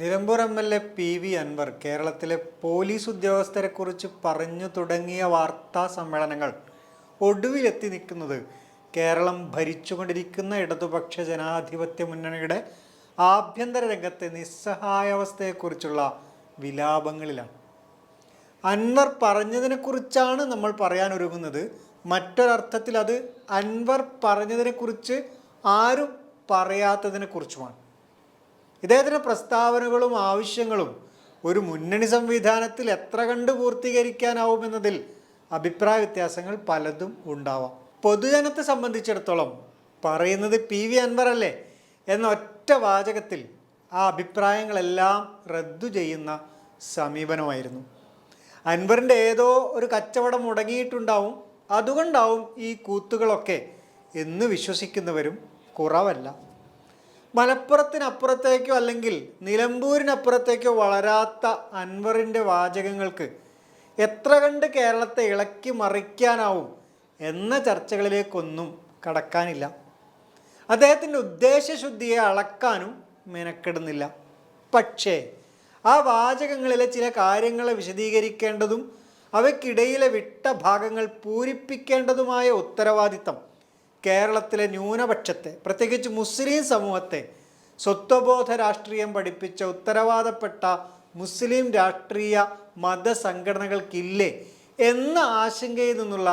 Nilambur M L A P V Anvar കേരളത്തിലെ police ഉദ്യോഗസ്ഥരെക്കുറിച്ച് പറഞ്ഞു തുടങ്ങിയ വാർത്താ സമ്മേളനങ്ങൾ ഒടുവിലെത്തി നിൽക്കുന്നത് കേരളം ഭരിച്ചുകൊണ്ടിരിക്കുന്ന ഇടതുപക്ഷ ജനാധിപത്യ മുന്നണിയുടെ ആഭ്യന്തര രംഗത്തെ നിസ്സഹായാവസ്ഥയെക്കുറിച്ചുള്ള വിലാപങ്ങളിലാണ്. അൻവർ പറഞ്ഞതിനെക്കുറിച്ചാണ് നമ്മൾ പറയാൻ ഒരുങ്ങുന്നത്. മറ്റൊരർത്ഥത്തിൽ അത് അൻവർ പറഞ്ഞതിനെക്കുറിച്ച് ആരും പറയാത്തതിനെക്കുറിച്ചുമാണ്. ഇദ്ദേഹത്തിന്റെ പ്രസ്താവനകളും ആവശ്യങ്ങളും ഒരു മുന്നണി സംവിധാനത്തിൽ എത്ര കണ്ട് പൂർത്തീകരിക്കാനാവുമെന്നതിൽ അഭിപ്രായ വ്യത്യാസങ്ങൾ പലതും ഉണ്ടാവാം. പൊതുജനത്തെ സംബന്ധിച്ചിടത്തോളം പറയുന്നത് പി വി അൻവർ അല്ലേ എന്ന ഒറ്റ വാചകത്തിൽ ആ അഭിപ്രായങ്ങളെല്ലാം റദ്ദു ചെയ്യുന്ന സമീപനമായിരുന്നു. അൻവറിന്റെ ഏതോ ഒരു കച്ചവടം മുടങ്ങിയിട്ടുണ്ടാവും. അതുകൊണ്ടാവും ഈ കൂത്തുകളൊക്കെ എന്ന് വിശ്വസിക്കുന്നവരും കുറവല്ല. മലപ്പുറത്തിനപ്പുറത്തേക്കോ അല്ലെങ്കിൽ നിലമ്പൂരിനപ്പുറത്തേക്കോ വളരാത്ത അൻവറിന്റെ വാചകങ്ങൾക്ക് എത്ര കണ്ട് കേരളത്തെ ഇളക്കി മറിക്കാനാവും എന്ന ചർച്ചകളിലേക്കൊന്നും കടക്കാനില്ല. അദ്ദേഹത്തിന്റെ ഉദ്ദേശശുദ്ധിയെ അളക്കാനും മെനക്കെടുന്നില്ല. പക്ഷേ ആ വാചകങ്ങളിലെ ചില കാര്യങ്ങളെ വിശദീകരിക്കേണ്ടതും അവയ്ക്കിടയിലെ വിട്ട ഭാഗങ്ങൾ പൂരിപ്പിക്കേണ്ടതുമായ ഉത്തരവാദിത്തം കേരളത്തിലെ ന്യൂനപക്ഷത്തെ പ്രത്യേകിച്ച് മുസ്ലിം സമൂഹത്തെ സ്വത്വബോധ രാഷ്ട്രീയം പഠിപ്പിച്ച ഉത്തരവാദപ്പെട്ട മുസ്ലിം രാഷ്ട്രീയ മതസംഘടനകൾക്കില്ലേ എന്ന ആശങ്കയിൽ നിന്നുള്ള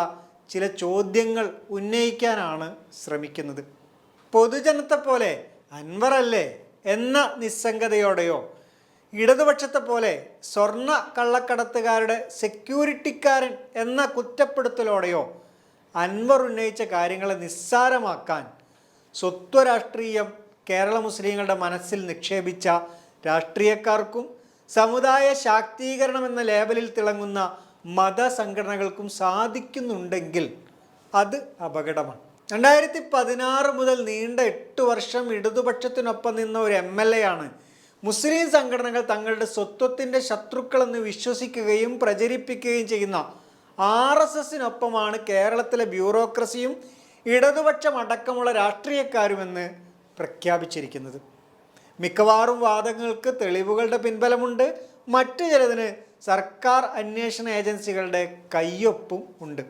ചില ചോദ്യങ്ങൾ ഉന്നയിക്കാനാണ് ശ്രമിക്കുന്നത്. പൊതുജനത്തെ പോലെ അൻവറല്ലേ എന്ന നിസ്സംഗതയോടെയോ ഇടതുപക്ഷത്തെ പോലെ സ്വർണ കള്ളക്കടത്തുകാരുടെ സെക്യൂരിറ്റിക്കാരൻ എന്ന കുറ്റപ്പെടുത്തലോടെയോ അൻവർ ഉന്നയിച്ച കാര്യങ്ങളെ നിസ്സാരമാക്കാൻ സ്വത്വരാഷ്ട്രീയം കേരള മുസ്ലിങ്ങളുടെ മനസ്സിൽ നിക്ഷേപിച്ച രാഷ്ട്രീയക്കാർക്കും സമുദായ ശാക്തീകരണം എന്ന ലേബലിൽ തിളങ്ങുന്ന മതസംഘടനകൾക്കും സാധിക്കുന്നുണ്ടെങ്കിൽ അത് അപകടമാണ്. രണ്ടായിരത്തി പതിനാറ് മുതൽ നീണ്ട എട്ട് വർഷം ഇടതുപക്ഷത്തിനൊപ്പം നിന്ന ഒരു എം എൽ എ ആണ് മുസ്ലിം സംഘടനകൾ തങ്ങളുടെ സ്വത്വത്തിന്റെ ശത്രുക്കളെന്ന് വിശ്വസിക്കുകയും പ്രചരിപ്പിക്കുകയും ചെയ്യുന്ന ആർ എസ് എസിനൊപ്പമാണ് കേരളത്തിലെ ബ്യൂറോക്രസിയും ഇടതുപക്ഷം അടക്കമുള്ള രാഷ്ട്രീയക്കാരുമെന്ന് പ്രഖ്യാപിച്ചിരിക്കുന്നത്. മിക്കവാറും വാദങ്ങൾക്ക് തെളിവുകളുടെ പിൻബലമുണ്ട്. മറ്റു ചിലതിന് സർക്കാർ അന്വേഷണ ഏജൻസികളുടെ കയ്യൊപ്പും ഉണ്ട്.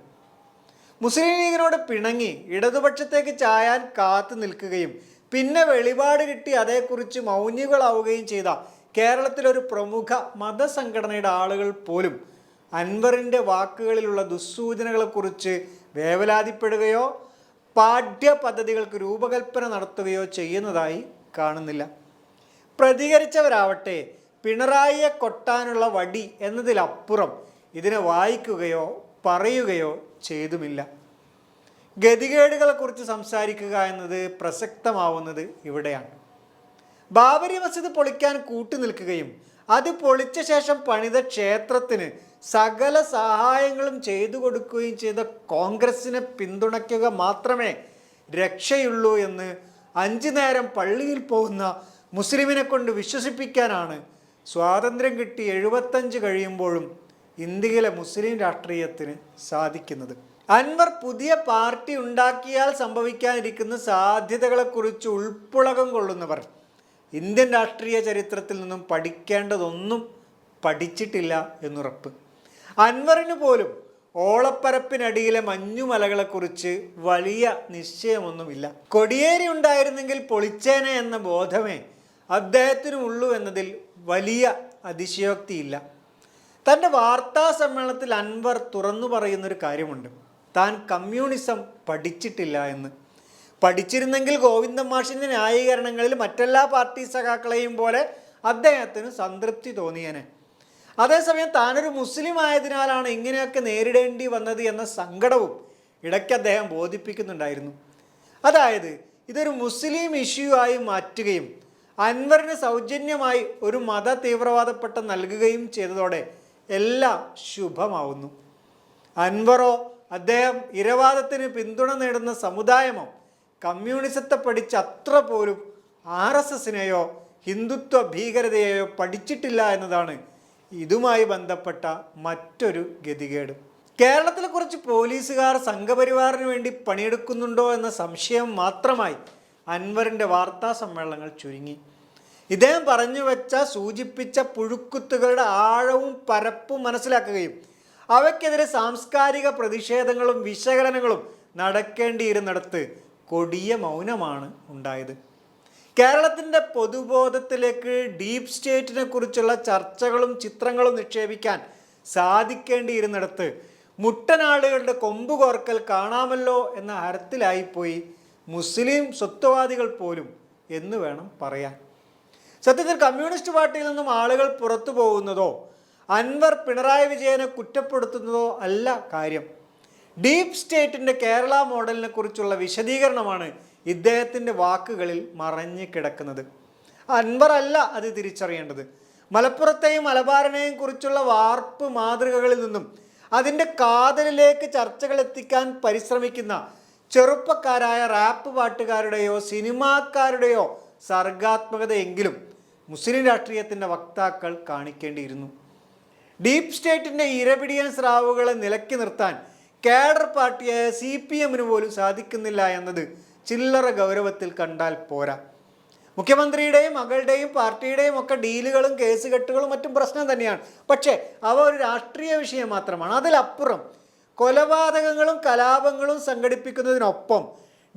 മുസ്ലിം ലീഗിനോട് പിണങ്ങി ഇടതുപക്ഷത്തേക്ക് ചായാൻ കാത്തു നിൽക്കുകയും പിന്നെ വെളിപാട് കിട്ടി അതേക്കുറിച്ച് മൗനികളാവുകയും ചെയ്ത കേരളത്തിലൊരു പ്രമുഖ മതസംഘടനയുടെ ആളുകൾ പോലും അൻവറിന്റെ വാക്കുകളിലുള്ള ദുസ്സൂചനകളെക്കുറിച്ച് വേവലാതിപ്പെടുകയോ പാഠ്യപദ്ധതികൾക്ക് രൂപകൽപ്പന നടത്തുകയോ ചെയ്യുന്നതായി കാണുന്നില്ല. പ്രതികരിച്ചവരാവട്ടെ പിണറായിയെ കൊട്ടാനുള്ള വടി എന്നതിലപ്പുറം ഇതിനെ വായിക്കുകയോ പറയുകയോ ചെയ്തുമില്ല. ഗതികേടുകളെക്കുറിച്ച് സംസാരിക്കുക എന്നത് പ്രസക്തമാവുന്നത് ഇവിടെയാണ്. ബാബരി മസ്ജിദ് പൊളിക്കാൻ കൂട്ടുനിൽക്കുകയും അത് പൊളിച്ച ശേഷം പണിത ക്ഷേത്രത്തിന് സകല സഹായങ്ങളും ചെയ്തു കൊടുക്കുകയും ചെയ്ത കോൺഗ്രസിനെ പിന്തുണയ്ക്കുക മാത്രമേ രക്ഷയുള്ളൂ എന്ന് അഞ്ചു നേരം പള്ളിയിൽ പോകുന്ന മുസ്ലിമിനെ കൊണ്ട് വിശ്വസിപ്പിക്കാനാണ് സ്വാതന്ത്ര്യം കിട്ടി എഴുപത്തഞ്ച് കഴിയുമ്പോഴും ഇന്ത്യയിലെ മുസ്ലിം രാഷ്ട്രീയത്തിന് സാധിക്കുന്നത്. അൻവർ പുതിയ പാർട്ടി ഉണ്ടാക്കിയാൽ സംഭവിക്കാനിരിക്കുന്ന സാധ്യതകളെക്കുറിച്ച് ഉൾപ്പുളകം കൊള്ളുന്നവർ ഇന്ത്യൻ രാഷ്ട്രീയ ചരിത്രത്തിൽ നിന്നും പഠിക്കേണ്ടതൊന്നും പഠിച്ചിട്ടില്ല എന്നുറപ്പ്. അൻവറിന് പോലും ഓളപ്പരപ്പിനടിയിലെ മഞ്ഞുമലകളെക്കുറിച്ച് വലിയ നിശ്ചയമൊന്നുമില്ല. കൊടിയേരി ഉണ്ടായിരുന്നെങ്കിൽ പൊളിച്ചേനെ എന്ന ബോധമേ അദ്ദേഹത്തിനുള്ളൂ എന്നതിൽ വലിയ അതിശയോക്തിയില്ല. തന്റെ വാർത്താ സമ്മേളനത്തിൽ അൻവർ തുറന്നു പറയുന്നൊരു കാര്യമുണ്ട്. താൻ കമ്മ്യൂണിസം പഠിച്ചിട്ടില്ല എന്ന്. പഠിച്ചിരുന്നെങ്കിൽ ഗോവിന്ദ മാഷിന്റെ ന്യായീകരണങ്ങളിൽ മറ്റെല്ലാ പാർട്ടി സഖാക്കളെയും പോലെ അദ്ദേഹത്തിന് സംതൃപ്തി തോന്നിയേനെ. അതേസമയം താനൊരു മുസ്ലിം ആയതിനാലാണ് ഇങ്ങനെയൊക്കെ നേരിടേണ്ടി വന്നത് എന്ന സങ്കടവും ഇടയ്ക്ക് അദ്ദേഹം ബോധിപ്പിക്കുന്നുണ്ടായിരുന്നു. അതായത് ഇതൊരു മുസ്ലിം ഇഷ്യൂ ആയി മാറ്റുകയും അൻവറിന് സൗജന്യമായി ഒരു മത തീവ്രവാദപ്പെട്ട നൽകുകയും ചെയ്തതോടെ എല്ലാം ശുഭമാവുന്നു. അൻവറോ അദ്ദേഹം ഇരവാദത്തിന് പിന്തുണ നേടുന്ന സമുദായമോ കമ്മ്യൂണിസത്തെ പഠിച്ച അത്ര പോലും ആർ എസ് എസിനെയോ ഹിന്ദുത്വ ഭീകരതയെയോ പഠിച്ചിട്ടില്ല എന്നതാണ് ഇതുമായി ബന്ധപ്പെട്ട മറ്റൊരു ഗതികേട്. കേരളത്തിലെ കുറച്ച് പോലീസുകാർ സംഘപരിവാറിന് വേണ്ടി പണിയെടുക്കുന്നുണ്ടോ എന്ന സംശയം മാത്രമായി അൻവറിന്റെ വാർത്താ സമ്മേളനങ്ങൾ ചുരുങ്ങി. ഇദ്ദേഹം പറഞ്ഞു വെച്ച സൂചിപ്പിച്ച പുഴുക്കുത്തുകളുടെ ആഴവും പരപ്പും മനസ്സിലാക്കുകയും അവയ്ക്കെതിരെ സാംസ്കാരിക പ്രതിഷേധങ്ങളും വിശകലനങ്ങളും നടക്കേണ്ടിയിരുന്നിടത്ത് കൊടിയ മൗനമാണ് ഉണ്ടായത്. കേരളത്തിന്റെ പൊതുബോധത്തിലേക്ക് ഡീപ് സ്റ്റേറ്റിനെ കുറിച്ചുള്ള ചർച്ചകളും ചിത്രങ്ങളും നിക്ഷേപിക്കാൻ സാധിക്കേണ്ടിയിരുന്നിടത്ത് മുട്ടനാടുകളുടെ കൊമ്പ് കോർക്കൽ കാണാമല്ലോ എന്ന ഹരത്തിലായിപ്പോയി മുസ്ലിം സ്വത്വവാദികൾ പോലും എന്ന് വേണം പറയാൻ. സത്യത്തിൽ കമ്മ്യൂണിസ്റ്റ് പാർട്ടിയിൽ നിന്നും ആളുകൾ പുറത്തു പോകുന്നതോ അൻവർ പിണറായി വിജയനെ കുറ്റപ്പെടുത്തുന്നതോ അല്ല കാര്യം. ഡീപ് സ്റ്റേറ്റിന്റെ കേരള മോഡലിനെ കുറിച്ചുള്ള വിശദീകരണമാണ് ഇദ്ദേഹത്തിന്റെ വാക്കുകളിൽ മറഞ്ഞു കിടക്കുന്നത്. അൻവർ അല്ല അത് തിരിച്ചറിയേണ്ടത്. മലപ്പുറത്തെയും മലബാറിനെയും കുറിച്ചുള്ള വാർപ്പ് മാതൃകകളിൽ നിന്നും അതിന്റെ കാതലിലേക്ക് ചർച്ചകൾ എത്തിക്കാൻ പരിശ്രമിക്കുന്ന ചെറുപ്പക്കാരായ റാപ്പ് പാട്ടുകാരുടെയോ സിനിമാക്കാരുടെയോ സർഗാത്മകതയെങ്കിലും മുസ്ലിം രാഷ്ട്രീയത്തിന്റെ വക്താക്കൾ കാണിക്കേണ്ടിയിരുന്നു. ഡീപ് സ്റ്റേറ്റിന്റെ ഇരപിടിയൻ സ്രാവുകളെ നിലക്കി നിർത്താൻ കേഡർ പാർട്ടിയായ സി പി എമ്മിന് പോലും സാധിക്കുന്നില്ല എന്നത് ചില്ലറ ഗൗരവത്തിൽ കണ്ടാൽ പോരാ. മുഖ്യമന്ത്രിയുടെയും മകളുടെയും പാർട്ടിയുടെയും ഒക്കെ ഡീലുകളും കേസുകെട്ടുകളും മറ്റും പ്രശ്നം തന്നെയാണ്. പക്ഷേ അവ ഒരു രാഷ്ട്രീയ വിഷയം മാത്രമാണ്. അതിലപ്പുറം കൊലപാതകങ്ങളും കലാപങ്ങളും സംഘടിപ്പിക്കുന്നതിനൊപ്പം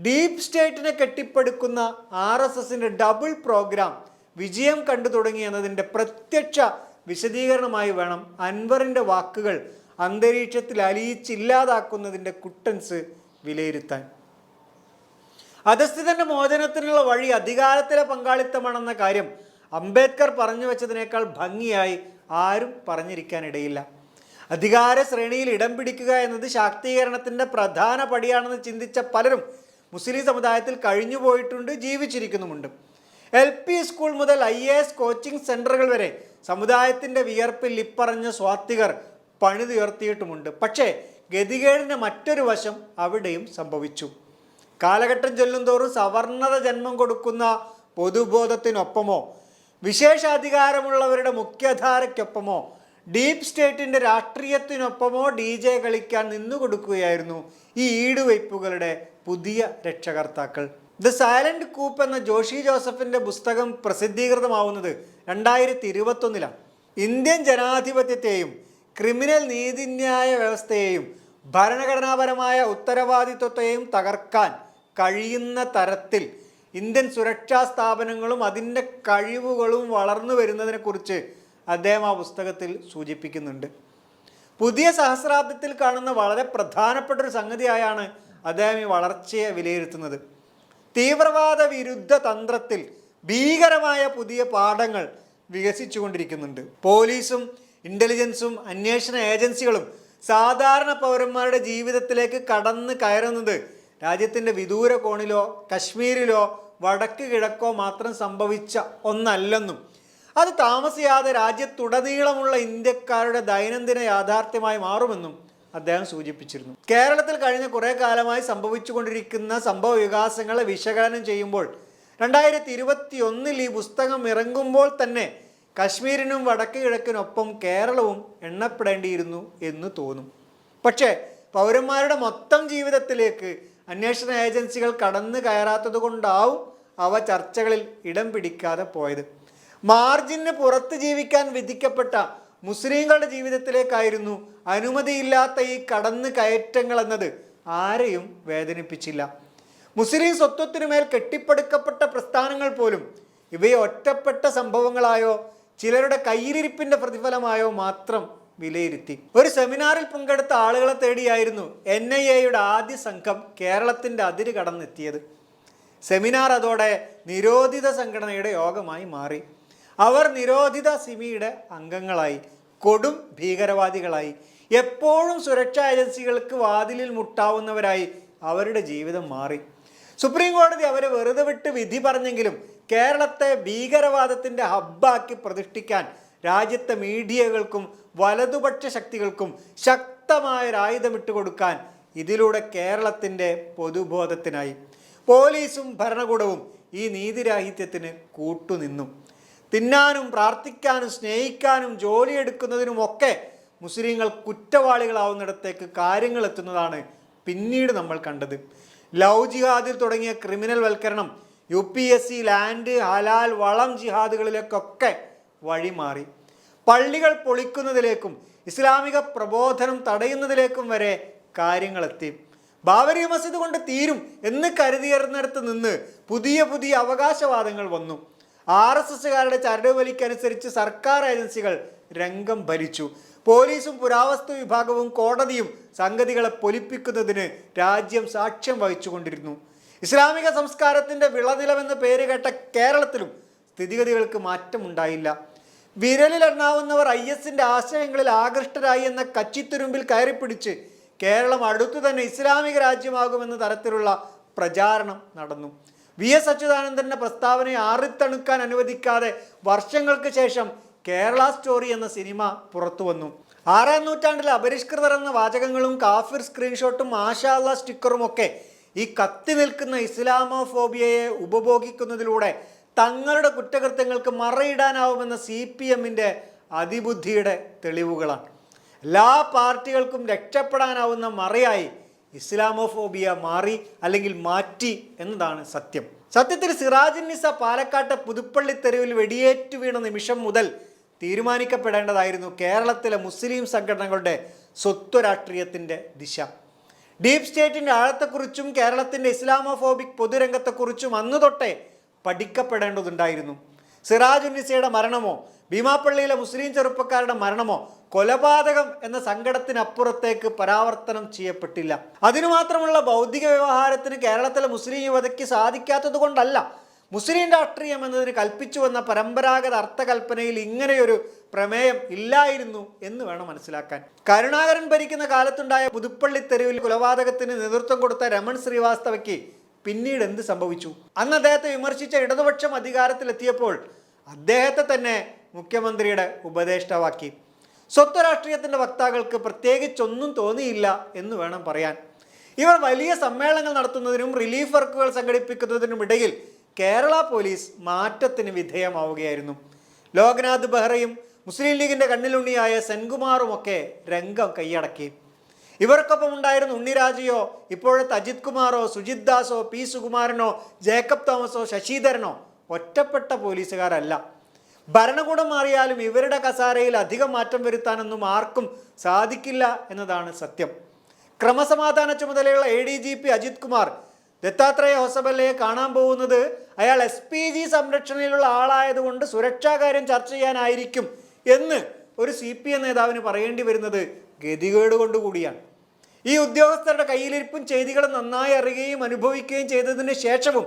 ഡീപ് സ്റ്റേറ്റിനെ കെട്ടിപ്പടുക്കുന്ന ആർ എസ് എസിന്റെ ഡബിൾ പ്രോഗ്രാം വിജയം കണ്ടു തുടങ്ങി എന്നതിന്റെ പ്രത്യക്ഷ വിശദീകരണമായി വേണം അൻവറിന്റെ വാക്കുകൾ അന്തരീക്ഷത്തിൽ അലിയിച്ചില്ലാതാക്കുന്നതിന്റെ കുട്ടൻസ് വിലയിരുത്താൻ. അധസ്ഥിതന്റെ മോചനത്തിനുള്ള വഴി അധികാരത്തിലെ പങ്കാളിത്തമാണെന്ന കാര്യം അംബേദ്കർ പറഞ്ഞു വെച്ചതിനേക്കാൾ ഭംഗിയായി ആരും പറഞ്ഞിരിക്കാനിടയില്ല. അധികാര ശ്രേണിയിൽ ഇടം പിടിക്കുക എന്നത് ശാക്തീകരണത്തിന്റെ പ്രധാന പടിയാണെന്ന് ചിന്തിച്ച പലരും മുസ്ലിം സമുദായത്തിൽ കഴിഞ്ഞുപോയിട്ടുണ്ട് ജീവിച്ചിരിക്കുന്നുമുണ്ട്. എൽ പി സ്കൂൾ മുതൽ ഐ എ എസ് കോച്ചിങ് സെന്ററുകൾ വരെ സമുദായത്തിന്റെ വിയർപ്പിൽ ഇപ്പറഞ്ഞ സ്വാത്തികർ പണിതുയർത്തിയിട്ടുമുണ്ട്. പക്ഷേ ഗതികേടിന്റെ മറ്റൊരു വശം അവിടെയും സംഭവിച്ചു. കാലഘട്ടം ചെല്ലുന്തോറും സവർണത ജന്മം കൊടുക്കുന്ന പൊതുബോധത്തിനൊപ്പമോ? വിശേഷാധികാരമുള്ളവരുടെ മുഖ്യധാരയ്ക്കൊപ്പമോ? ഡീപ് സ്റ്റേറ്റിന്റെ രാഷ്ട്രീയത്തിനൊപ്പമോ ഡി ജെ കളിക്കാൻ നിന്നുകൊടുക്കുകയായിരുന്നു ഈ ഈടുവയ്പ്പുകളുടെ പുതിയ രക്ഷകർത്താക്കൾ. ദ സൈലന്റ് കൂപ്പ് എന്ന ജോഷി ജോസഫിന്റെ പുസ്തകം പ്രസിദ്ധീകൃതമാവുന്നത് രണ്ടായിരത്തി ഇരുപത്തൊന്നിലാണ് ഇന്ത്യൻ ജനാധിപത്യത്തെയും ക്രിമിനൽ നീതിന്യായ വ്യവസ്ഥയെയും ഭരണഘടനാപരമായ ഉത്തരവാദിത്വത്തെയും തകർക്കാൻ കഴിയുന്ന തരത്തിൽ ഇന്ത്യൻ സുരക്ഷാ സ്ഥാപനങ്ങളും അതിന്റെ കഴിവുകളും വളർന്നു വരുന്നതിനെക്കുറിച്ച് അദ്ദേഹം ആ പുസ്തകത്തിൽ സൂചിപ്പിക്കുന്നുണ്ട്. പുതിയ സഹസ്രാബ്ദത്തിൽ കാണുന്ന വളരെ പ്രധാനപ്പെട്ട ഒരു സംഗതിയായാണ് അദ്ദേഹം ഈ വളർച്ചയെ വിലയിരുത്തുന്നത്. തീവ്രവാദ വിരുദ്ധ തന്ത്രത്തിൽ ഭീകരമായ പുതിയ പാഠങ്ങൾ വികസിച്ചുകൊണ്ടിരിക്കുന്നുണ്ട്. പോലീസും ഇന്റലിജൻസും അന്വേഷണ ഏജൻസികളും സാധാരണ പൗരന്മാരുടെ ജീവിതത്തിലേക്ക് കടന്ന് കയറുന്നത് രാജ്യത്തിന്റെ വിദൂര കോണിലോ കശ്മീരിലോ വടക്ക് കിഴക്കോ മാത്രം സംഭവിച്ച ഒന്നല്ലെന്നും. അത് താമസിയാതെ രാജ്യത്തുടനീളമുള്ള ഇന്ത്യക്കാരുടെ ദൈനംദിന യാഥാർത്ഥ്യമായി മാറുമെന്നും അദ്ദേഹം സൂചിപ്പിച്ചിരുന്നു. കേരളത്തിൽ കഴിഞ്ഞ കുറേ കാലമായി സംഭവിച്ചുകൊണ്ടിരിക്കുന്ന സംഭവ വികാസങ്ങളെ വിശകലനം ചെയ്യുമ്പോൾ രണ്ടായിരത്തി ഇരുപത്തി ഒന്നിൽ ഈ പുസ്തകം ഇറങ്ങുമ്പോൾ തന്നെ കശ്മീരിനും വടക്ക് കിഴക്കിനൊപ്പം കേരളവും എണ്ണപ്പെടേണ്ടിയിരുന്നു എന്ന് തോന്നും. പക്ഷേ പൗരന്മാരുടെ മൊത്തം ജീവിതത്തിലേക്ക് അന്വേഷണ ഏജൻസികൾ കടന്നു കയറാത്തത് കൊണ്ടാവും അവ ചർച്ചകളിൽ ഇടം പിടിക്കാതെ പോയത്. മാർജിന് പുറത്ത് ജീവിക്കാൻ വിധിക്കപ്പെട്ട മുസ്ലിങ്ങളുടെ ജീവിതത്തിലേക്കായിരുന്നു അനുമതിയില്ലാത്ത ഈ കടന്നു കയറ്റങ്ങൾ എന്നത് ആരെയും വേദനിപ്പിച്ചില്ല. മുസ്ലിം സ്വത്വത്തിനുമേൽ കെട്ടിപ്പടുക്കപ്പെട്ട പ്രസ്ഥാനങ്ങൾ പോലും ഇവയെ ഒറ്റപ്പെട്ട സംഭവങ്ങളായോ ചിലരുടെ കയ്യിലിരിപ്പിന്റെ പ്രതിഫലമായോ മാത്രം വിലയിരുത്തി. ഒരു സെമിനാറിൽ പങ്കെടുത്ത ആളുകളെ തേടിയായിരുന്നു എൻ ഐ എയുടെ ആദ്യ സംഘം കേരളത്തിന്റെ അതിര് കടന്നെത്തിയത്. സെമിനാർ അതോടെ നിരോധിത സംഘടനയുടെ യോഗമായി മാറി. അവർ നിരോധിത സിമിയുടെ അംഗങ്ങളായി കൊടും ഭീകരവാദികളായി എപ്പോഴും സുരക്ഷാ ഏജൻസികൾക്ക് വാതിലിൽ മുട്ടാവുന്നവരായി അവരുടെ ജീവിതം മാറി. സുപ്രീം കോടതി അവരെ വെറുതെ വിട്ട് വിധി പറഞ്ഞെങ്കിലും കേരളത്തെ ഭീകരവാദത്തിന്റെ ഹബ്ബാക്കി പ്രതിഷ്ഠിക്കാൻ രാജ്യത്തെ മീഡിയകൾക്കും വലതുപക്ഷ ശക്തികൾക്കും ശക്തമായ ആയുധമിട്ട് കൊടുക്കാൻ ഇതിലൂടെ കേരളത്തിന്റെ പൊതുബോധത്തിനായി. പോലീസും ഭരണകൂടവും ഈ നീതിരാഹിത്യത്തിന് കൂട്ടുനിന്നു. തിന്നാനും പ്രാർത്ഥിക്കാനും സ്നേഹിക്കാനും ജോലിയെടുക്കുന്നതിനുമൊക്കെ മുസ്ലിങ്ങൾ കുറ്റവാളികളാവുന്നിടത്തേക്ക് കാര്യങ്ങൾ എത്തുന്നതാണ് പിന്നീട് നമ്മൾ കണ്ടത്. ലവ് ജിഹാദിൽ തുടങ്ങിയ criminal വൽക്കരണം U P S C land ഹലാൽ വളം ജിഹാദുകളിലേക്കൊക്കെ വഴിമാറി. പള്ളികൾ പൊളിക്കുന്നതിലേക്കും ഇസ്ലാമിക പ്രബോധനം തടയുന്നതിലേക്കും വരെ കാര്യങ്ങളെത്തി. ബാബരി മസ്ജിദ് കൊണ്ട് തീരും എന്ന് കരുതിയിരുന്നിടത്ത് നിന്ന് പുതിയ പുതിയ അവകാശവാദങ്ങൾ വന്നു. ആർ എസ് എസുകാരുടെ ചരടുവലിക്കനുസരിച്ച് സർക്കാർ ഏജൻസികൾ രംഗം ഭരിച്ചു. പോലീസും പുരാവസ്തു വിഭാഗവും കോടതിയും സംഗതികളെ പൊലിപ്പിക്കുന്നതിന് രാജ്യം സാക്ഷ്യം വഹിച്ചുകൊണ്ടിരുന്നു. ഇസ്ലാമിക സംസ്കാരത്തിന്റെ വിളനിലമെന്ന് പേര് കേട്ട കേരളത്തിലും സ്ഥിതിഗതികൾക്ക് മാറ്റമുണ്ടായില്ല. വിരലിലെണ്ണാവുന്നവർ ഐ എസിന്റെ ആശയങ്ങളിൽ ആകൃഷ്ടരായി എന്ന കച്ചിത്തുരുമ്പിൽ കയറിപ്പിടിച്ച് കേരളം അടുത്തു തന്നെ ഇസ്ലാമിക രാജ്യമാകുമെന്ന തരത്തിലുള്ള പ്രചാരണം നടന്നു. വി എസ് അച്യുതാനന്ദന്റെ പ്രസ്താവനയെ ആറിത്തണുക്കാൻ അനുവദിക്കാതെ വർഷങ്ങൾക്ക് ശേഷം കേരള സ്റ്റോറി എന്ന സിനിമ പുറത്തു വന്നു. ആറാം നൂറ്റാണ്ടിലെ അപരിഷ്കൃതർ എന്ന വാചകങ്ങളും കാഫിർ സ്ക്രീൻഷോട്ടും ആശാള്ള സ്റ്റിക്കറും ഒക്കെ ഈ കത്തി നിൽക്കുന്ന ഇസ്ലാമോഫോബിയയെ ഉപഭോഗിക്കുന്നതിലൂടെ തങ്ങളുടെ കുറ്റകൃത്യങ്ങൾക്ക് മറയിടാനാവുമെന്ന സി പി എമ്മിന്റെ അതിബുദ്ധിയുടെ തെളിവുകളാണ്. എല്ലാ പാർട്ടികൾക്കും രക്ഷപ്പെടാനാവുന്ന മറയായി ഇസ്ലാമോഫോബിയ മാറി അല്ലെങ്കിൽ മാറ്റി എന്നതാണ് സത്യം. സത്യത്തിൽ സിറാജിൻ നിസ പാലക്കാട്ടെ പുതുപ്പള്ളി തെരുവിൽ വെടിയേറ്റു വീണ നിമിഷം മുതൽ തീരുമാനിക്കപ്പെടേണ്ടതായിരുന്നു കേരളത്തിലെ മുസ്ലിം സംഘടനകളുടെ സ്വത്വരാഷ്ട്രീയത്തിന്റെ ദിശ. ഡീപ് സ്റ്റേറ്റിന്റെ ആഴത്തെക്കുറിച്ചും കേരളത്തിന്റെ ഇസ്ലാമോഫോബിക് പൊതുരംഗത്തെക്കുറിച്ചും അന്ന് തൊട്ടേ പഠിക്കപ്പെടേണ്ടതുണ്ടായിരുന്നു. സിറാജ് ഉന്നിസയുടെ മരണമോ ഭീമാപ്പള്ളിയിലെ മുസ്ലിം ചെറുപ്പക്കാരുടെ മരണമോ കൊലപാതകം എന്ന സങ്കടത്തിനപ്പുറത്തേക്ക് പരാവർത്തനം ചെയ്യപ്പെട്ടില്ല. അതിനു മാത്രമുള്ള ബൗദ്ധിക വ്യവഹാരത്തിന് കേരളത്തിലെ മുസ്ലിം യുവതയ്ക്ക് സാധിക്കാത്തത് കൊണ്ടല്ല. മുസ്ലിം രാഷ്ട്രീയം എന്നതിന് കൽപ്പിച്ചു വന്ന പരമ്പരാഗത അർത്ഥകൽപ്പനയിൽ ഇങ്ങനെയൊരു പ്രമേയം ഇല്ലായിരുന്നു എന്ന് വേണം മനസ്സിലാക്കാൻ. കരുണാകരൻ ഭരിക്കുന്ന കാലത്തുണ്ടായ പുതുപ്പള്ളി തെരുവിൽ കൊലപാതകത്തിന് നേതൃത്വം കൊടുത്ത രമൺ ശ്രീവാസ്തവയ്ക്ക് പിന്നീട് എന്ത് സംഭവിച്ചു? അന്ന് അദ്ദേഹത്തെ വിമർശിച്ച ഇടതുപക്ഷം അധികാരത്തിലെത്തിയപ്പോൾ അദ്ദേഹത്തെ തന്നെ മുഖ്യമന്ത്രിയുടെ ഉപദേഷ്ടാവാക്കി. സ്വത്വ രാഷ്ട്രീയത്തിന്റെ വക്താക്കൾക്ക് പ്രത്യേകിച്ചൊന്നും തോന്നിയില്ല എന്ന് വേണം പറയാൻ. ഇവർ വലിയ സമ്മേളനങ്ങൾ നടത്തുന്നതിനും റിലീഫ് വർക്കുകൾ സംഘടിപ്പിക്കുന്നതിനും ഇടയിൽ കേരള പോലീസ് മാറ്റത്തിന് വിധേയമാവുകയായിരുന്നു. ലോക്നാഥ് ബെഹ്റയും മുസ്ലിം ലീഗിന്റെ കണ്ണിലുണ്ണിയായ സെൻകുമാറുമൊക്കെ രംഗം കൈയടക്കി. ഇവർക്കൊപ്പം ഉണ്ടായിരുന്ന ഉണ്ണിരാജയോ ഇപ്പോഴത്തെ അജിത് കുമാറോ സുജിത് ദാസോ പി സുകുമാരനോ ജേക്കബ് തോമസോ ശശിധരനോ ഒറ്റപ്പെട്ട പോലീസുകാരല്ല. ഭരണകൂടം മാറിയാലും ഇവരുടെ കസാരയിൽ അധികം മാറ്റം വരുത്താനൊന്നും ആർക്കും സാധിക്കില്ല എന്നതാണ് സത്യം. ക്രമസമാധാന ചുമതലയുള്ള A D G P Ajith Kumar Dattatreya ഹൊസബല്ലയെ കാണാൻ പോകുന്നത് അയാൾ എസ് പി ജി സംരക്ഷണയിലുള്ള ആളായതുകൊണ്ട് സുരക്ഷാകാര്യം ചർച്ച ചെയ്യാനായിരിക്കും എന്ന് ഒരു സി പി എം നേതാവിന് പറയേണ്ടി വരുന്നത് ഗതികേട് കൊണ്ടുകൂടിയാണ് ഈ ഉദ്യോഗസ്ഥരുടെ കയ്യിലിരിപ്പും ചെയ്തികളും നന്നായി അറിയുകയും അനുഭവിക്കുകയും ചെയ്തതിന് ശേഷവും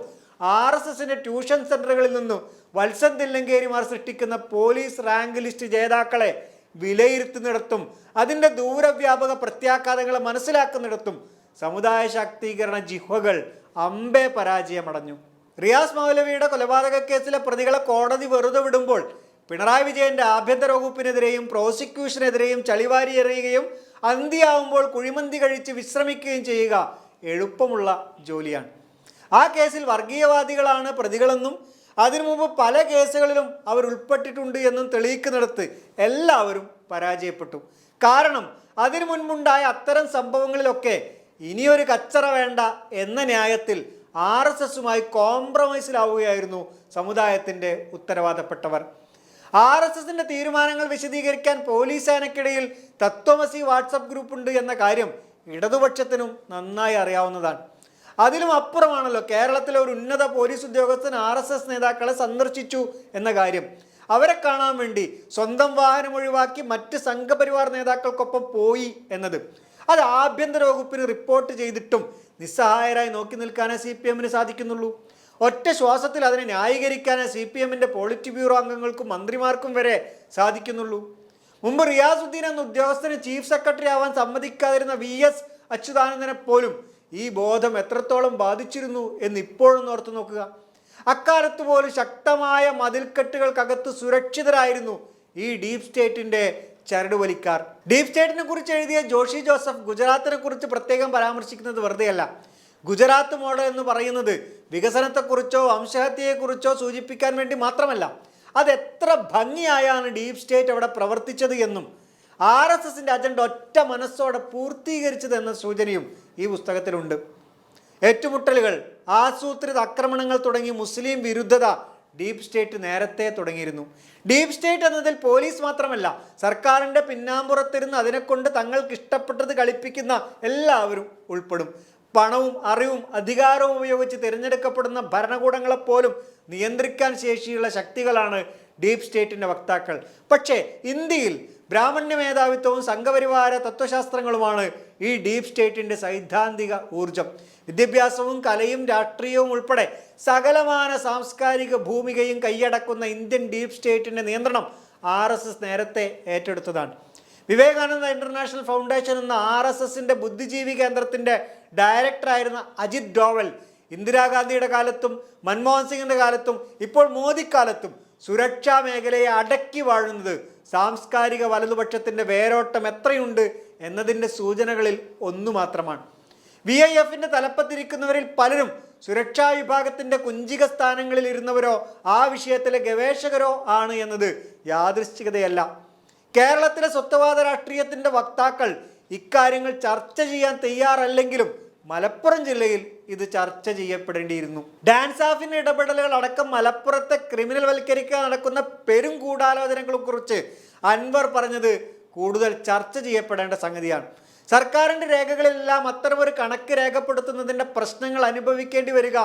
ആർ എസ് എസിന്റെ ട്യൂഷൻ സെന്ററുകളിൽ നിന്നും വത്സൻ തില്ലങ്കേരിമാർ സൃഷ്ടിക്കുന്ന പോലീസ് റാങ്ക് ലിസ്റ്റ് ജേതാക്കളെ വിലയിരുത്തുന്നിടത്തും അതിന്റെ ദൂരവ്യാപക പ്രത്യാഘാതങ്ങളെ മനസ്സിലാക്കുന്നിടത്തും സമുദായ ശാക്തീകരണ ജിഹ്വകൾ അമ്പേ പരാജയമടഞ്ഞു. റിയാസ് മൗലവിയുടെ കൊലപാതക കേസിലെ പ്രതികളെ കോടതി വെറുതെ വിടുമ്പോൾ പിണറായി വിജയന്റെ ആഭ്യന്തര വകുപ്പിനെതിരെയും പ്രോസിക്യൂഷനെതിരെയും ചളിവാരി എറിയുകയും അന്തിയാവുമ്പോൾ കുഴിമന്തി കഴിച്ച് വിശ്രമിക്കുകയും ചെയ്യുക എളുപ്പമുള്ള ജോലിയാണ്. ആ കേസിൽ വർഗീയവാദികളാണ് പ്രതികളെന്നും അതിനു മുമ്പ് പല കേസുകളിലും അവർ ഉൾപ്പെട്ടിട്ടുണ്ട് എന്നും തെളിയിക്കുന്നിടത്ത് എല്ലാവരും പരാജയപ്പെട്ടു. കാരണം അതിനു മുൻപുണ്ടായ അത്തരം സംഭവങ്ങളിലൊക്കെ ഇനിയൊരു കച്ചറ വേണ്ട എന്ന ന്യായത്തിൽ ആർ എസ് എസുമായി കോംപ്രമൈസിലാവുകയായിരുന്നു സമുദായത്തിന്റെ ഉത്തരവാദപ്പെട്ടവർ. ആർ എസ് എസിന്റെ തീരുമാനങ്ങൾ വിശദീകരിക്കാൻ പോലീസ് സേനയ്ക്കിടയിൽ തത്വമസി വാട്സപ്പ് ഗ്രൂപ്പ് ഉണ്ട് എന്ന കാര്യം ഇടതുപക്ഷത്തിനും നന്നായി അറിയാവുന്നതാണ്. അതിലും അപ്പുറമാണല്ലോ കേരളത്തിലെ ഒരു ഉന്നത പോലീസ് ഉദ്യോഗസ്ഥൻ ആർ എസ് എസ് നേതാക്കളെ സന്ദർശിച്ചു എന്ന കാര്യം. അവരെ കാണാൻ വേണ്ടി സ്വന്തം വാഹനം ഒഴിവാക്കി മറ്റ് സംഘപരിവാർ നേതാക്കൾക്കൊപ്പം പോയി എന്നത്. അത് ആഭ്യന്തര വകുപ്പിന് റിപ്പോർട്ട് ചെയ്തിട്ടും നിസ്സഹായരായി നോക്കി നിൽക്കാനേ സി പി എമ്മിന് സാധിക്കുന്നുള്ളൂ. ഒറ്റ ശ്വാസത്തിൽ അതിനെ ന്യായീകരിക്കാനേ സി പി എമ്മിന്റെ പോളിറ്റ് ബ്യൂറോ അംഗങ്ങൾക്കും മന്ത്രിമാർക്കും വരെ സാധിക്കുന്നുള്ളൂ. മുമ്പ് റിയാസുദ്ദീൻ എന്ന ഉദ്യോഗസ്ഥന് ചീഫ് സെക്രട്ടറി ആവാൻ സമ്മതിക്കാതിരുന്ന വി എസ് അച്യുതാനന്ദനെ പോലും ഈ ബോധം എത്രത്തോളം ബാധിച്ചിരുന്നു എന്ന് ഇപ്പോഴും ഓർത്തു നോക്കുക. അക്കാലത്ത് പോലും ശക്തമായ മതിൽക്കെട്ടുകൾക്കകത്ത് സുരക്ഷിതരായിരുന്നു ഈ ഡീപ് സ്റ്റേറ്റിന്റെ ചരടുവലിക്കാർ. ഡീപ് സ്റ്റേറ്റിനെ കുറിച്ച് എഴുതിയ ജോഷി ജോസഫ് ഗുജറാത്തിനെ കുറിച്ച് പ്രത്യേകം പരാമർശിക്കുന്നത് വെറുതെയല്ല. ഗുജറാത്ത് മോഡൽ എന്ന് പറയുന്നത് വികസനത്തെക്കുറിച്ചോ വംശഹത്യയെക്കുറിച്ചോ സൂചിപ്പിക്കാൻ വേണ്ടി മാത്രമല്ല. അത് എത്ര ഭംഗിയായാണ് ഡീപ് സ്റ്റേറ്റ് അവിടെ പ്രവർത്തിച്ചത് എന്നും ആർ എസ് എസിന്റെ അജണ്ട ഒറ്റ മനസ്സോടെ പൂർത്തീകരിച്ചത് എന്ന സൂചനയും ഈ പുസ്തകത്തിലുണ്ട്. ഏറ്റുമുട്ടലുകൾ ആസൂത്രിത ആക്രമണങ്ങൾ തുടങ്ങി മുസ്ലിം വിരുദ്ധത ഡീപ് സ്റ്റേറ്റ് നേരത്തെ തുടങ്ങിയിരുന്നു. ഡീപ് സ്റ്റേറ്റ് എന്നതിൽ പോലീസ് മാത്രമല്ല സർക്കാരിന്റെ പിന്നാമ്പുറത്തിരുന്ന് അതിനെക്കൊണ്ട് തങ്ങൾക്ക് ഇഷ്ടപ്പെട്ടത് കളിപ്പിക്കുന്ന എല്ലാവരും ഉൾപ്പെടും. പണവും അറിവും അധികാരവും ഉപയോഗിച്ച് തിരഞ്ഞെടുക്കപ്പെടുന്ന ഭരണകൂടങ്ങളെപ്പോലും നിയന്ത്രിക്കാൻ ശേഷിയുള്ള ശക്തികളാണ് ഡീപ് സ്റ്റേറ്റിന്റെ വക്താക്കൾ. പക്ഷേ ഇന്ത്യയിൽ ബ്രാഹ്മണ്യ മേധാവിത്വവും സംഘപരിവാര തത്വശാസ്ത്രങ്ങളുമാണ് ഈ ഡീപ് സ്റ്റേറ്റിന്റെ സൈദ്ധാന്തിക ഊർജം. വിദ്യാഭ്യാസവും കലയും രാഷ്ട്രീയവും ഉൾപ്പെടെ സകലമാന സാംസ്കാരിക ഭൂമികയും കൈയടക്കുന്ന ഇന്ത്യൻ ഡീപ് സ്റ്റേറ്റിന്റെ നിയന്ത്രണം ആർ നേരത്തെ ഏറ്റെടുത്തതാണ്. വിവേകാനന്ദ ഇന്റർനാഷണൽ ഫൗണ്ടേഷൻ എന്ന ആർ എസ് എസിന്റെ ബുദ്ധിജീവി കേന്ദ്രത്തിന്റെ ഡയറക്ടറായിരുന്ന അജിത് ഡോവൽ ഇന്ദിരാഗാന്ധിയുടെ കാലത്തും മൻമോഹൻ സിംഗിന്റെ കാലത്തും ഇപ്പോൾ മോദിക്കാലത്തും സുരക്ഷാ മേഖലയെ അടക്കി വാഴുന്നത് സാംസ്കാരിക വലതുപക്ഷത്തിന്റെ വേരോട്ടം എത്രയുണ്ട് എന്നതിന്റെ സൂചനകളിൽ ഒന്നു മാത്രമാണ്. വി ഐ എഫിന്റെ തലപ്പത്തിരിക്കുന്നവരിൽ പലരും സുരക്ഷാ വിഭാഗത്തിന്റെ കുഞ്ചിക സ്ഥാനങ്ങളിൽ ഇരുന്നവരോ ആ വിഷയത്തിലെ ഗവേഷകരോ ആണ് എന്നത് യാദൃശ്ചികതയല്ല. കേരളത്തിലെ സ്വത്വവാദ രാഷ്ട്രീയത്തിന്റെ വക്താക്കൾ ഇക്കാര്യങ്ങൾ ചർച്ച ചെയ്യാൻ തയ്യാറല്ലെങ്കിലും മലപ്പുറം ജില്ലയിൽ ഇത് ചർച്ച ചെയ്യപ്പെടേണ്ടിയിരുന്നു. ഡാൻസ് ആഫിന്റെ ഇടപെടലുകൾ അടക്കം മലപ്പുറത്തെ ക്രിമിനൽ വൽക്കരിക്കാൻ നടക്കുന്ന പെരും ഗൂഢാലോചനകളെ കുറിച്ച് അൻവർ പറഞ്ഞത് കൂടുതൽ ചർച്ച ചെയ്യപ്പെടേണ്ട സംഗതിയാണ്. സർക്കാരിന്റെ രേഖകളിലെല്ലാം അത്തരമൊരു കണക്ക് രേഖപ്പെടുത്തുന്നതിന്റെ പ്രശ്നങ്ങൾ അനുഭവിക്കേണ്ടി വരിക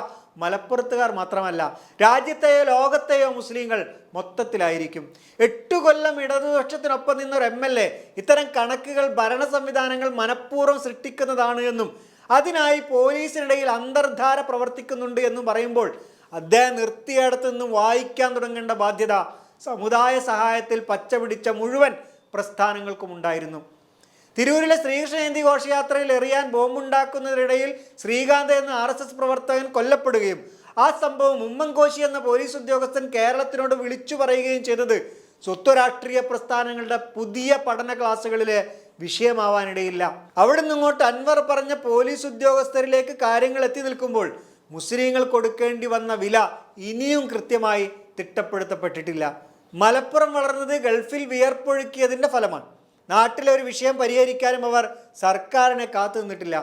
മലപ്പുറത്തുകാർ മാത്രമല്ല രാജ്യത്തെയോ ലോകത്തെയോ മുസ്ലിങ്ങൾ മൊത്തത്തിലായിരിക്കും. എട്ടു കൊല്ലം ഇടതുപക്ഷത്തിനൊപ്പം നിന്നൊരു എം എൽ എ ഇത്തരം കണക്കുകൾ ഭരണ സംവിധാനങ്ങൾ മനഃപൂർവം സൃഷ്ടിക്കുന്നതാണ് എന്നും അതിനായി പോലീസിനിടയിൽ അന്തർധാര പ്രവർത്തിക്കുന്നുണ്ട് എന്നും പറയുമ്പോൾ അദ്ദേഹം നിർത്തിയിടത്തു നിന്നും വായിക്കാൻ തുടങ്ങേണ്ട ബാധ്യത സമുദായ സഹായത്തിൽ പച്ചപിടിച്ച മുഴുവൻ പ്രസ്ഥാനങ്ങൾക്കും ഉണ്ടായിരുന്നു. തിരൂരിലെ ശ്രീകൃഷ്ണ ജയന്തി ഘോഷയാത്രയിൽ എറിയാൻ ബോംബുണ്ടാക്കുന്നതിനിടയിൽ ശ്രീകാന്ത് എന്ന ആർ എസ് എസ് പ്രവർത്തകൻ കൊല്ലപ്പെടുകയും ആ സംഭവം ഉമ്മൻകോശി എന്ന പോലീസ് ഉദ്യോഗസ്ഥൻ കേരളത്തിനോട് വിളിച്ചു പറയുകയും ചെയ്തത് സ്വത്വ രാഷ്ട്രീയ പ്രസ്ഥാനങ്ങളുടെ പുതിയ പഠന ക്ലാസ്സുകളിലെ വിഷയമാവാനിടയില്ല. അവിടെ നിന്നിങ്ങോട്ട് അൻവർ പറഞ്ഞ പോലീസ് ഉദ്യോഗസ്ഥരിലേക്ക് കാര്യങ്ങൾ എത്തി നിൽക്കുമ്പോൾ മുസ്ലിങ്ങൾ കൊടുക്കേണ്ടി വന്ന വില ഇനിയും കൃത്യമായി തിട്ടപ്പെടുത്തപ്പെട്ടിട്ടില്ല. മലപ്പുറം വളർന്നത് ഗൾഫിൽ വിയർപ്പൊഴുക്കിയതിന്റെ ഫലമാണ്. നാട്ടിലെ ഒരു വിഷയം പരിഹരിക്കാനും അവർ സർക്കാരിനെ കാത്തു നിന്നിട്ടില്ല.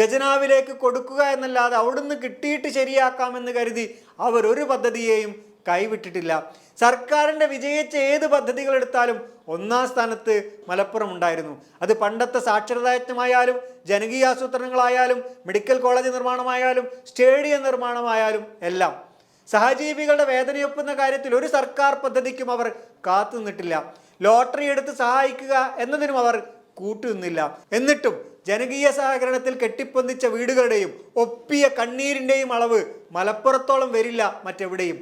ഖജനാവിലേക്ക് കൊടുക്കുക എന്നല്ലാതെ അവിടുന്ന് കിട്ടിയിട്ട് ശരിയാക്കാമെന്ന് കരുതി അവർ ഒരു പദ്ധതിയെയും കൈവിട്ടിട്ടില്ല. സർക്കാരിന്റെ വിജയിച്ച ഏത് പദ്ധതികൾ എടുത്താലും ഒന്നാം സ്ഥാനത്ത് മലപ്പുറം ഉണ്ടായിരുന്നു. അത് പണ്ടത്തെ സാക്ഷരതായജ്ഞമായാലും ജനകീയാസൂത്രണങ്ങളായാലും മെഡിക്കൽ കോളേജ് നിർമ്മാണമായാലും സ്റ്റേഡിയം നിർമ്മാണമായാലും എല്ലാം. സഹജീവികളുടെ വേദനയൊപ്പുന്ന കാര്യത്തിൽ ഒരു സർക്കാർ പദ്ധതിക്കും അവർ കാത്തു നിന്നിട്ടില്ല. ലോട്ടറി എടുത്ത് സഹായിക്കുക എന്നതിനും അവർ കൂട്ടുനിന്നില്ല. എന്നിട്ടും ജനകീയ സഹകരണത്തിൽ കെട്ടിപ്പൊന്നിച്ച വീടുകളുടെയും ഒപ്പിയ കണ്ണീരിന്റെയും അളവ് മലപ്പുറത്തോളം വരില്ല മറ്റെവിടെയും.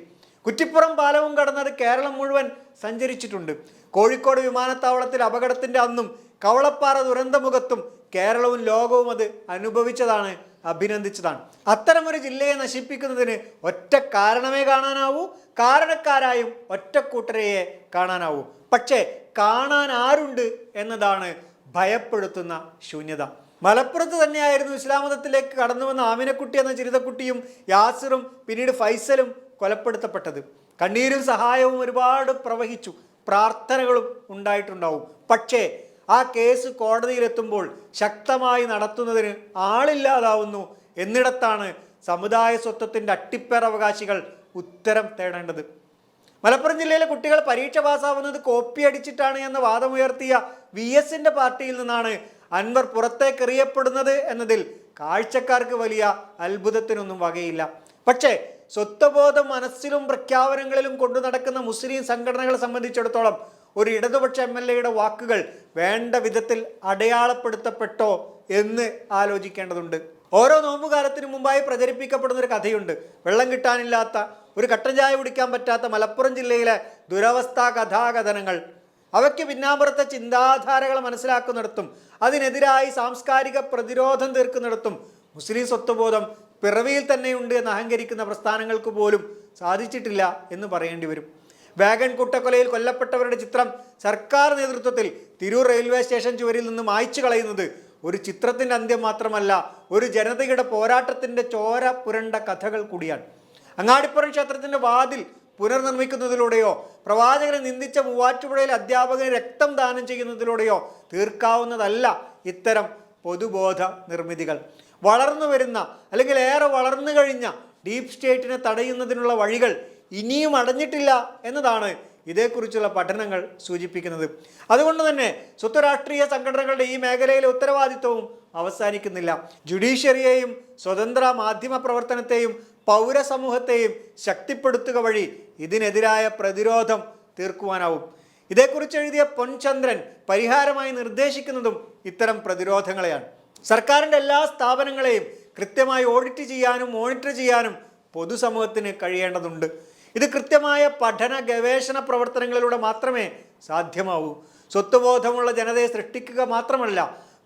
കുറ്റിപ്പുറം പാലവും കടന്നത് കേരളം മുഴുവൻ സഞ്ചരിച്ചിട്ടുണ്ട്. കോഴിക്കോട് വിമാനത്താവളത്തിൽ അപകടത്തിന്റെ അന്നും കവളപ്പാറ ദുരന്തമുഖത്തും കേരളവും ലോകവും അത് അനുഭവിച്ചതാണ് അഭിനന്ദിച്ചതാണ്. അത്തരമൊരു ജില്ലയെ നശിപ്പിക്കുന്നതിന് ഒറ്റ കാരണമേ കാണാനാവൂ കാരണക്കാരായും ഒറ്റക്കൂട്ടരെയെ കാണാനാവൂ. പക്ഷേ കാണാൻ ആരുണ്ട് എന്നതാണ് ഭയപ്പെടുത്തുന്ന ശൂന്യത. മലപ്പുറത്ത് തന്നെയായിരുന്നു ഇസ്ലാം മതത്തിലേക്ക് കടന്നു വന്ന ആമിനക്കുട്ടി എന്ന ചിരിതക്കുട്ടിയും യാസിറും പിന്നീട് ഫൈസലും കൊലപ്പെടുത്തപ്പെട്ടത്. കണ്ണീരും സഹായവും ഒരുപാട് പ്രവഹിച്ചു. പ്രാർത്ഥനകളും ഉണ്ടായിട്ടുണ്ടാവും. പക്ഷേ ആ കേസ് കോടതിയിലെത്തുമ്പോൾ ശക്തമായി നടത്തുന്നതിന് ആളില്ലാതാവുന്നു എന്നിടത്താണ് സമുദായ സ്വത്വത്തിന്റെ അട്ടിപ്പേറവകാശികൾ ഉത്തരം തേടേണ്ടത്. മലപ്പുറം ജില്ലയിലെ കുട്ടികൾ പരീക്ഷ പാസ്സാവുന്നത് കോപ്പി അടിച്ചിട്ടാണ് എന്ന വാദമുയർത്തിയ വി എസിന്റെ പാർട്ടിയിൽ നിന്നാണ് അൻവർ പുറത്തേക്ക് എറിയപ്പെടുന്നത് എന്നതിൽ കാഴ്ചക്കാർക്ക് വലിയ അത്ഭുതത്തിനൊന്നും വകയില്ല. പക്ഷേ സ്വത്വബോധം മനസ്സിലും പ്രഖ്യാപനങ്ങളിലും കൊണ്ടു നടക്കുന്ന മുസ്ലിം സംഘടനകളെ സംബന്ധിച്ചിടത്തോളം ഒരു ഇടതുപക്ഷ എം എൽ എയുടെ വാക്കുകൾ വേണ്ട വിധത്തിൽ അടയാളപ്പെടുത്തപ്പെട്ടോ എന്ന് ആലോചിക്കേണ്ടതുണ്ട്. ഓരോ നോമ്പുകാലത്തിനു മുമ്പായി പ്രചരിപ്പിക്കപ്പെടുന്ന ഒരു കഥയുണ്ട്. വെള്ളം കിട്ടാനില്ലാത്ത ഒരു കട്ടൻ ചായ കുടിക്കാൻ പറ്റാത്ത മലപ്പുറം ജില്ലയിലെ ദുരവസ്ഥാ കഥാകഥനങ്ങൾ അവയ്ക്ക് പിന്നാമ്പുറത്തെ ചിന്താധാരകൾ മനസ്സിലാക്കുന്നിടത്തും അതിനെതിരായി സാംസ്കാരിക പ്രതിരോധം തീർക്കുന്നിടത്തും മുസ്ലിം സ്വത്വബോധം പിറവിയിൽ തന്നെയുണ്ട് എന്ന് അഹങ്കരിക്കുന്ന പ്രസ്ഥാനങ്ങൾക്ക് പോലും സാധിച്ചിട്ടില്ല എന്ന് പറയേണ്ടി വരും. വാഗൺ കൂട്ടക്കൊലയിൽ കൊല്ലപ്പെട്ടവരുടെ ചിത്രം സർക്കാർ നേതൃത്വത്തിൽ തിരൂർ റെയിൽവേ സ്റ്റേഷൻ ചുവരിൽ നിന്ന് മായ്ച്ചു കളയുന്നത് ഒരു ചിത്രത്തിന്റെ അന്ത്യം മാത്രമല്ല ഒരു ജനതയുടെ പോരാട്ടത്തിന്റെ ചോര പുരണ്ട കഥകൾ കൂടിയാണ്. അങ്ങാടിപ്പുറം ക്ഷേത്രത്തിന്റെ വാതിൽ പുനർനിർമ്മിക്കുന്നതിലൂടെയോ പ്രവാചകനെ നിന്ദിച്ച മൂവാറ്റുപുഴയിൽ അധ്യാപകന് രക്തം ദാനം ചെയ്യുന്നതിലൂടെയോ തീർക്കാവുന്നതല്ല ഇത്തരം പൊതുബോധ നിർമ്മിതികൾ. വളർന്നു വരുന്ന അല്ലെങ്കിൽ ഏറെ വളർന്നു കഴിഞ്ഞ ഡീപ് സ്റ്റേറ്റിനെ തടയുന്നതിനുള്ള വഴികൾ ഇനിയും അടഞ്ഞിട്ടില്ല എന്നതാണ് ഇതേക്കുറിച്ചുള്ള പഠനങ്ങൾ സൂചിപ്പിക്കുന്നത്. അതുകൊണ്ട് തന്നെ സ്വത്വരാഷ്ട്രീയ സംഘടനകളുടെ ഈ മേഖലയിലെ ഉത്തരവാദിത്വവും അവസാനിക്കുന്നില്ല. ജുഡീഷ്യറിയെയും സ്വതന്ത്ര മാധ്യമ പ്രവർത്തനത്തെയും പൗരസമൂഹത്തെയും ശക്തിപ്പെടുത്തുക വഴി ഇതിനെതിരായ പ്രതിരോധം തീർക്കുവാനാവും. ഇതേക്കുറിച്ച് എഴുതിയ പൊൻചന്ദ്രൻ പരിഹാരമായി നിർദ്ദേശിക്കുന്നതും ഇത്തരം പ്രതിരോധങ്ങളെയാണ്. സർക്കാരിന്റെ എല്ലാ സ്ഥാപനങ്ങളെയും കൃത്യമായി ഓഡിറ്റ് ചെയ്യാനും മോണിറ്റർ ചെയ്യാനും പൊതുസമൂഹത്തിന് കഴിയേണ്ടതുണ്ട്. ഇത് കൃത്യമായ പഠന ഗവേഷണ പ്രവർത്തനങ്ങളിലൂടെ മാത്രമേ സാധ്യമാവൂ. സ്വത്വബോധമുള്ള ജനതയെ സൃഷ്ടിക്കുക മാത്രമല്ല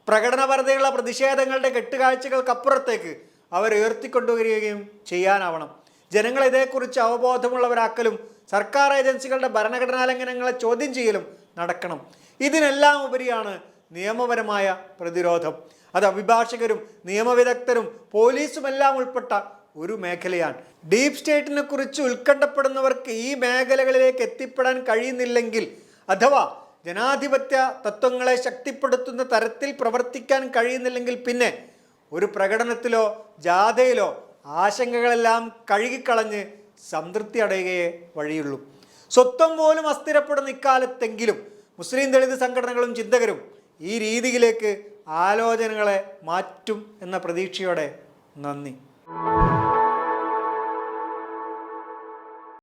പ്രകടനപരതയുള്ള പ്രതിഷേധങ്ങളുടെ കെട്ടുകാഴ്ചകൾക്കപ്പുറത്തേക്ക് അവർ ഉയർത്തിക്കൊണ്ടുവരികയും ചെയ്യാനാവണം. ജനങ്ങൾ ഇതേക്കുറിച്ച് അവബോധമുള്ളവരാക്കലും സർക്കാർ ഏജൻസികളുടെ ഭരണഘടനാ ലംഘനങ്ങളെ ചോദ്യം ചെയ്യലും നടക്കണം. ഇതിനെല്ലാം ഉപരിയാണ് നിയമപരമായ പ്രതിരോധം. അത് അഭിഭാഷകരും നിയമവിദഗ്ധരും പോലീസുമെല്ലാം ഉൾപ്പെട്ട ഒരു മേഖലയാണ്. ഡീപ് സ്റ്റേറ്റിനെ കുറിച്ച് ഉത്കണ്ഠപ്പെടുന്നവർക്ക് ഈ മേഖലകളിലേക്ക് എത്തിപ്പെടാൻ കഴിയുന്നില്ലെങ്കിൽ അഥവാ ജനാധിപത്യ തത്വങ്ങളെ ശക്തിപ്പെടുത്തുന്ന തരത്തിൽ പ്രവർത്തിക്കാൻ കഴിയുന്നില്ലെങ്കിൽ പിന്നെ ഒരു പ്രകടനത്തിലോ ജാഥയിലോ ആശങ്കകളെല്ലാം കഴുകിക്കളഞ്ഞ് സംതൃപ്തി അടയുകയേ വഴിയുള്ളൂ. സ്വത്വം പോലും അസ്ഥിരപ്പെടുന്ന ഇക്കാലത്തെങ്കിലും മുസ്ലിം ദളിത് സംഘടനകളും ചിന്തകരും ഈ രീതിയിലേക്ക് ആലോചനകളെ മാറ്റും എന്ന പ്രതീക്ഷയോടെ നന്ദി.